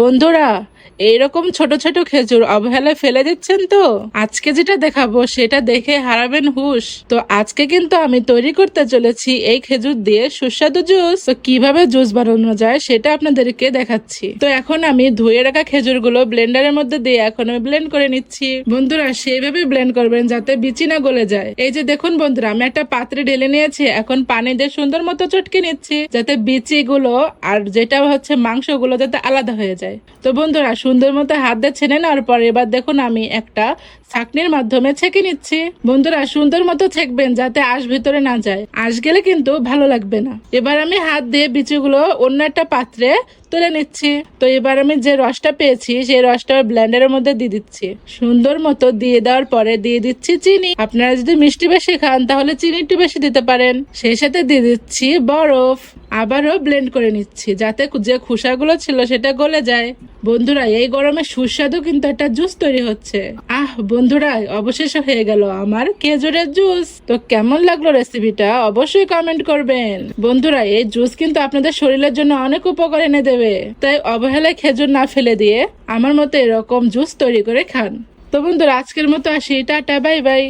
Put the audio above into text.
বন্ধুরা, এইরকম ছোট ছোট খেজুর অবহেলায় ফেলে দিচ্ছেন তো? আজকে যেটা দেখাবো, সেটা দেখে হারাবেন হুশ। তো আজকে কিন্তু আমি তৈরি করতে চলেছি এই খেজুর দিয়ে সুস্বাদু জুস। তো কীভাবে জুস বানানো যায় সেটা আপনাদেরকে দেখাচ্ছি। তো এখন আমি ধুয়ে রাখা খেজুরগুলো ব্লেন্ডারের মধ্যে দিয়ে এখন আমি ব্লেন্ড করে নিচ্ছি। বন্ধুরা, সেইভাবে ব্লেন্ড করবেন যাতে বিচি না গলে যায়। এই যে দেখুন বন্ধুরা, আমি একটা পাত্রে ঢেলে নিয়েছি, এখন পানি দিয়ে সুন্দর মতো চটকে নিচ্ছি, যাতে বিচিগুলো আর যেটা হচ্ছে মাংসগুলো যাতে আলাদা হয়ে যায়। তো বন্ধুরা, সুন্দর মতো হাত দিয়ে ছেনে নেওয়ার পর এবার দেখুন আমি একটা ছাকনির মাধ্যমে ছেঁকে নিচ্ছি। বন্ধুরা, সুন্দর মতো ছেঁকবেন যাতে আঁশ ভিতরে না যায়। আঁশ গেলে কিন্তু ভালো লাগবে না। এবার আমি হাত দিয়ে বিচিগুলো অন্য একটা পাত্রে তুলে নিচ্ছি। তো এবার আমি যে রসটা পেয়েছি, সেই রসটা ব্লেন্ডারের মধ্যে দিয়ে দিচ্ছি। সুন্দর মতো দিয়ে দেওয়ার পরে দিয়ে দিচ্ছি চিনি। আপনারা যদি মিষ্টি বেশি খান, তাহলে চিনি একটু বেশি দিতে পারেন। সেই সাথে দিয়ে দিচ্ছি বরফ। আবারও ব্লেন্ড করে নিচ্ছি, যাতে যে খোসাগুলো ছিল সেটা গলে যায়। বন্ধুরা, এই গরমে সুস্বাদু কিন্তু একটা জুস তৈরি হচ্ছে। আহ, বন্ধুরা, অবশেষে হয়ে গেল আমার খেজুরের জুস তো কেমন লাগল রেসিপিটা অবশ্যই কমেন্ট করবেন। বন্ধুরা, এই জুস কিন্তু আপনাদের শরীরের জন্য অনেক উপকার এনে দেবে। তাই অবহেলায় খেজুর না ফেলে দিয়ে আমার মতো এরকম জুস তৈরি করে খান। তো বন্ধুরা, আজকের মতো আসি। Tata bye bye